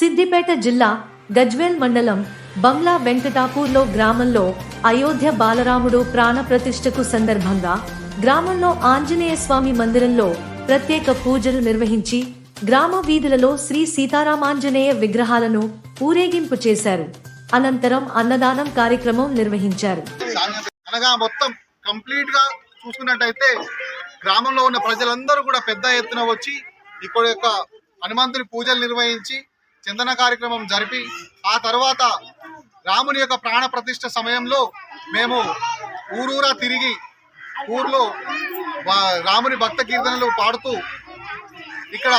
సిద్దిపేట జిల్లా గజ్వేల్ మండలం బంగ్లా వెంకటాపూర్లో గ్రామంలో అయోధ్య బాలరాముడు ప్రాణప్రతిష్ఠకు సందర్భంగా గ్రామంలో ఆంజనేయ స్వామి మందిరంలో ప్రత్యేక పూజలు నిర్వహించి గ్రామ వీధులలో శ్రీ సీతారామాంజనేయ విగ్రహాలను ఊరేగింపు చేశారు. అనంతరం అన్నదానం కార్యక్రమం నిర్వహించారు. అనగా మొత్తం కంప్లీట్గా చూసుకున్నట్టయితే గ్రామంలో ఉన్న ప్రజలందరూ కూడా పెద్ద ఎత్తున వచ్చి ఇక్కడ యొక్క హనుమంతుని పూజలు నిర్వహించి చందన కార్యక్రమం జరిపి ఆ తర్వాత రాముని యొక్క ప్రాణ ప్రతిష్ట సమయంలో మేము ఊరూరా తిరిగి ఊర్లో రాముని భక్త కీర్తనలు పాడుతూ ఇక్కడ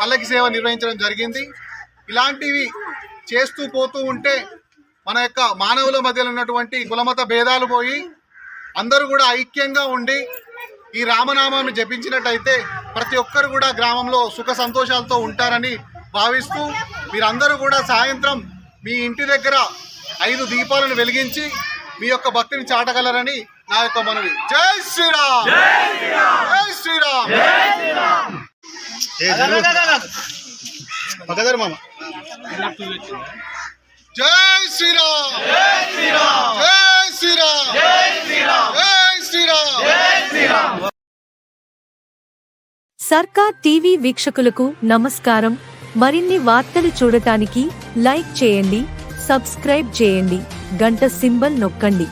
పల్లకి సేవ నిర్వహించడం జరిగింది. ఇలాంటివి చేస్తూ పోతూ ఉంటే మన యొక్క మానవుల మధ్యలో ఉన్నటువంటి కులమత భేదాలు పోయి అందరూ కూడా ఐక్యంగా ఉండి ఈ రామనామాన్ని జపించినట్టయితే ప్రతి ఒక్కరు కూడా గ్రామంలో సుఖ సంతోషాలతో ఉంటారని భావిస్తూ మీరందరూ కూడా సాయంత్రం మీ ఇంటి దగ్గర ఐదు దీపాలను వెలిగించి మీ యొక్క భక్తిని చాటగలరని నా యొక్క మనవి జై శ్రీరామ్ జై శ్రీరామ్ పక్కదారు మామ జై శ్రీరామ్ జై శ్రీరామ్ జై శ్రీరామ్ జై శ్రీరామ్ సర్కార్ టీవీ వీక్షకులకు నమస్కారం మరిన్ని వార్తలు చూడటానికి లైక్ చేయండి సబ్స్క్రైబ్ చేయండి గంట సింబల్ నొక్కండి.